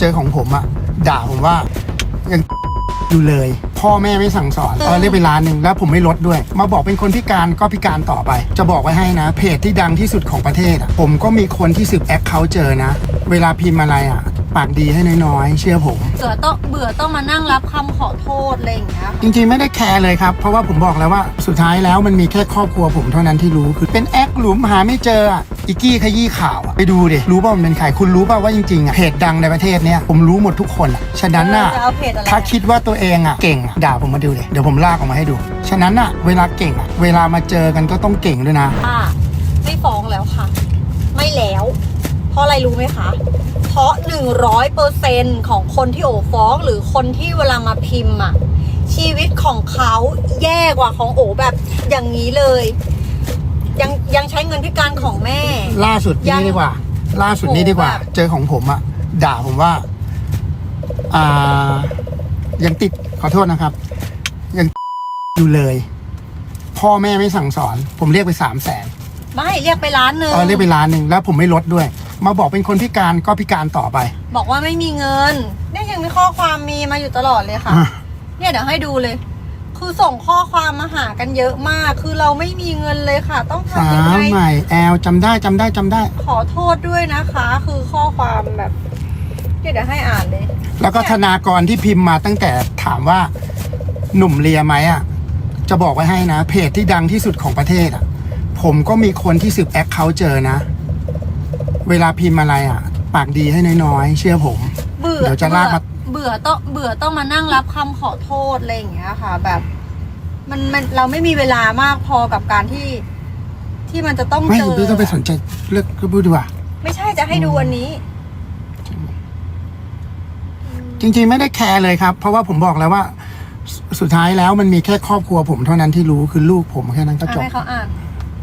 เจอของผมอะด่าผมว่ายังอยู่เลย พ่อแม่ไม่สั่งสอนเออเรียกไปร้านหนึ่งแล้วผมไม่ลดด้วย มาบอกเป็นคนพิการก็พิการต่อไป จะบอกไว้ให้นะ เพจที่ดังที่สุดของประเทศอะผมก็มีคนที่สืบแอคเคาเจอนะ เวลาพิมพ์อะไรอะ ปากดีให้น้อยๆ เชื่อผม เบื่อต้องเบื่อต้องมานั่งรับคำขอโทษอะไรอย่างเงี้ยจริงๆไม่ได้แคร์เลยครับ เพราะว่าผมบอกแล้วว่าสุดท้ายแล้วมันมีแค่ครอบครัวผมเท่านั้นที่รู้คือเป็นแอคหลุมหาไม่เจออะอีกกี้ขยี้ข่าวอะไปดูดิรู้ป่ามันเป็นใครคุณรู้ป่าว่าจริงๆอะเพจดังในประเทศเนี้ยผมรู้หมดทุกคนอะฉะนั้นน่ะจะเอาเพจอะไรถ้าคิดว่าตัวเองอะเก่งอะด่าผมมาดูเลยเดี๋ยวผมลากออกมาให้ดู ฉะนั้นอะเวลาเก่งอะเวลามาเจอกันก็ต้องเก่งด้วยนะ อ่าไม่ฟ้องแล้วค่ะไม่แล้ว เพราะอะไรรู้ไหมคะ เพราะหนึ่งร้อยเปอร์เซนของคนที่โอฟ้องหรือคนที่เวลามาพิมพ์อะชีวิตของเขาแย่กว่าของโอแบบอย่างนี้เลย ยังยังใช้เงินพิการของแม่ ล่าสุดยันี่งดีกว่า ล่าสุดนี่ดีกว่าโอ้แบบ เจอของผมอะด่าผมว่า อ่า ยังติดขอโทษนะครับ ยังอยู่เลย พ่อแม่ไม่สั่งสอน ผมเรียกไปสามแสนไม่เรียกไปร้านหนึ่งเออเรียกไปล้านหนึ่งแล้วผมไม่ลดด้วย มาบอกเป็นคนพิการก็พิการต่อไป บอกว่าไม่มีเงิน เนี่ยยังมีข้อความมีมาอยู่ตลอดเลยค่ะ อะ เนี่ยเดี๋ยวให้ดูเลย คือส่งข้อความมาหากันเยอะมาก คือเราไม่มีเงินเลยค่ะ ต้องสาทำยังมไงใหม่แอลจำได้จำได้จำได้ ขอโทษด้วยนะคะ คือข้อความแบบเนี่ยเดี๋ยวให้อ่านเลย แล้วก็ธนากรที่พิมพ์มาตั้งแต่ถามว่าหนุ่มเลียไหมอะ จะบอกไว้ให้นะ เพจที่ดังที่สุดของประเทศอะ ผมก็มีคนที่สืบแอคเคาเจอนะ เวลาพิมพ์อะไรอะ ปากดีให้น้อยๆ เชื่อผม เบื่อเดี๋ยวจะลากมา เบื่อต้องเบื่อต้องมานั่งรับคำขอโทษอะไรอย่างเงี้ยค่ะ แบบ มันมันเราไม่มีเวลามากพอกับการที่ ที่มันจะต้องไม่เจอไม่ต้องไปสนใจเลือกก็พูดดีกว่า ไม่ใช่จะให้ดูอันนี้ จริงๆไม่ได้แคร์เลยครับ เพราะว่าผมบอกแล้วว่าสสุดท้ายแล้วมันมีแค่ครอบครัวผมเท่านั้นที่รู้คือลูกผมแค่นั้นก็จอะบให้เขาอ่าน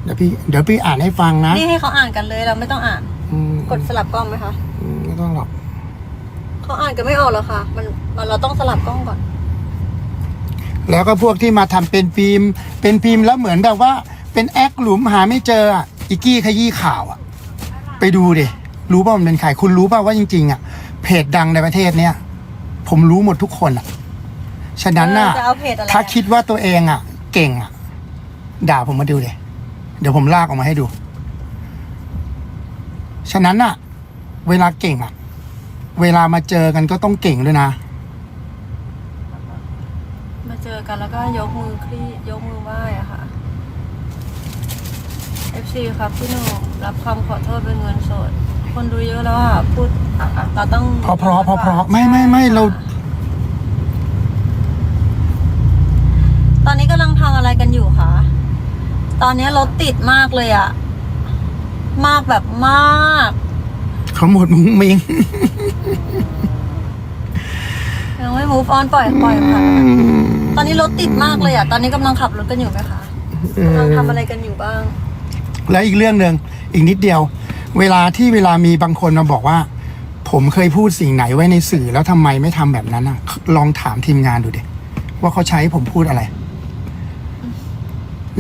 เดี๋ยวพี่เดี๋ยวพี่อ่านให้ฟังนะนี่ให้เขาอ่านกันเลยเราไม่ต้องอ่าน อืมกดสลับกล้องไหมคะอืมไม่ต้องหรอกเขาอ่านกันไม่ออกหรอกค่ะ มันมันเราต้องสลับกล้องก่อน แล้วก็พวกที่มาทำเป็นฟิล์มเป็นฟิล์มแล้วเหมือนแบบว่า เป็นแอคหลุมหาไม่เจออะอีกกี้ขยี้ข่าวอะไปดูดิรู้ป่ามันเป็นใครคุณรู้ป่าว่าจริง ๆอะเพจดังในประเทศเนี้ยผมรู้หมดทุกคนอะฉะนั้นน่ะ เออจะเอาเพจอะไรถ้าคิดว่าตัวเองอะเก่งอะด่าผมมาดูเลย เดี๋ยวผมลากออกมาให้ดู ฉะนั้นน่ะเวลาเก่งอะเวลามาเจอกันก็ต้องเก่งด้วยนะ มาเจอกันแล้วก็ยกมือคลี่ยกมือไหว้อะค่ะ FC ครับพี่หนุ่มรับคำขอโทษเป็นเงินสด คนดูเยอะแล้วอะพูดเราต้องเพราะเพราะเพราะเพราะไม่ไม่ไม่เรา ตอนนี้กำลังทำอะไรกันอยู่คะ ตอนนี้รถติดมากเลยอะมากแบบมาก เขาหมดมุ้งมิงยังไม่ move on ปล่อยปล่อยผ่านตอนนี้รถติดมากเลยอะตอนนี้กำลังขับรถกันอยู่ไหมคะกำลังทำอะไรกันอยู่บ้าง แล้วอีกเรื่องหนึ่งอีกนิดเดียว เวลาที่เวลามีบางคนมาบอกว่า ผมเคยพูดสิ่งไหนไว้ในสื่อแล้วทำไมไม่ทำแบบนั้นอะ ลองถามทีมงานดูดิว่าเขาใช้ผมพูดอะไร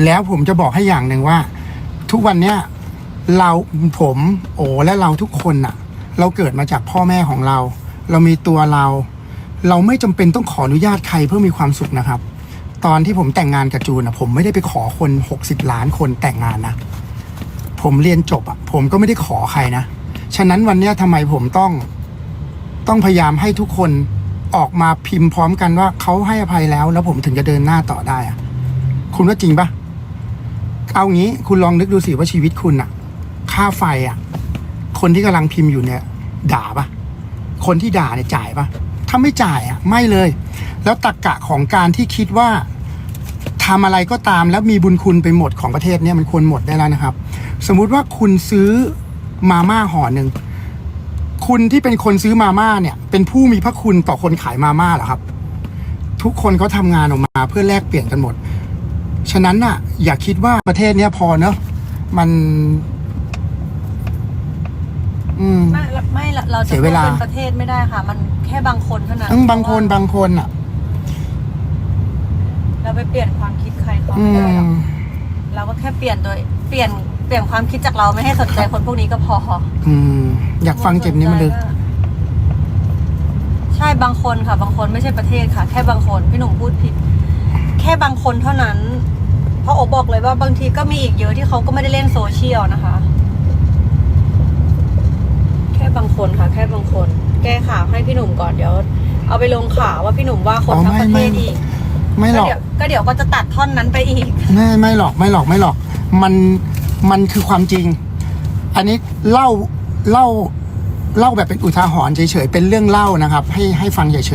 แล้วผมจะบอกให้อย่างหนึ่งว่า ทุกวันเนี้ยเราผมโอและเราทุกคนน่ะเราเกิดมาจากพ่อแม่ของเรา เรามีตัวเรา เราไม่จำเป็นต้องขออนุญาตใครเพื่อมีความสุขนะครับ ตอนที่ผมแต่งงานกับจูนอะผมไม่ได้ไปขอคนหกสิบล้านคนแต่งงานนะผมเรียนจบอะผมก็ไม่ได้ขอใครนะฉะนั้นวันนี้ทำไมผมต้องต้องพยายามให้ทุกคนออกมาพิมพ์พร้อมกันว่าเขาให้อภัยแล้ว แล้วผมถึงจะเดินหน้าต่อได้อะคุณว่าจริงปะ เอางี้คุณลองนึกดูสิว่าชีวิตคุณอะค่าไฟอะคนที่กำลังพิมพ์อยู่เนี่ย ด่าปะคนที่ด่าเนี่ยจ่ายปะถ้าไม่จ่ายอะไม่เลย แล้วตรกกะของการที่คิดว่าทำอะไรก็ตามแล้วมีบุญคุณไปหมดของประเทศเนี่ยมันควรหมดได้แล้วนะครับ สมมุติว่าคุณซื้อมาม่าห่อหนึ่งคุณที่เป็นคนซื้อมาม่าเนี่ย เป็นผู้มีพระคุณต่อคนขายมาม่าเหรอครับ ทุกคนเขาทำงานออกมาเพื่อแลกเปลี่ยนกันหมด ฉะนั้นน่ะ อย่าคิดว่าประเทศเนี้ยพอเนอะมัน อืม ไม่ไม่เราเราเสีจะยเวลาเป็นประเทศไม่ได้ค่ะ มันแค่บางคนเท่านั้นทั้งบางคนบางคนอะ เราไปเปลี่ยนความคิดใครเขาอืไม่ได้หรอกมเราก็แค่เปลี่ยนตัวเปลี่ยนเปลี่ยนความคิดจากเราไม่ให้สนใจคนพวกนี้ก็พออืม อยากฟังเจ็บนี้มันลึกสช่บางคนค่ะ บางคนไม่ใช่ประเทศค่ะ แค่บางคนพี่หนุ่มพูดผิด แค่บางคนเท่านั้น เพราะโอบอกเลยว่าบางทีก็มีอีกเยอะที่เขาก็ไม่ได้เล่นโซเชียลนะคะ แค่บางคนค่ะ แค่บางคน แก้ข่าวให้พี่หนุ่มก่อนเดี๋ยว เอาไปลงข่าวว่าพี่หนุ่มว่าคนทั้งประเทศอีกไม่หรก็อกเดี๋ยวก็เดี๋ยวก็จะตัดท่อนนั้นไปอีก ไม่ไม่หรอกไม่หรอกไม่หรอก มันมันคือความจริง อันนี้เล่าเล่าเล่าแบบเป็นอุทาหรณ์เฉยๆเป็นเรื่องเล่านะครับ ให้ให้ฟังเฉยๆ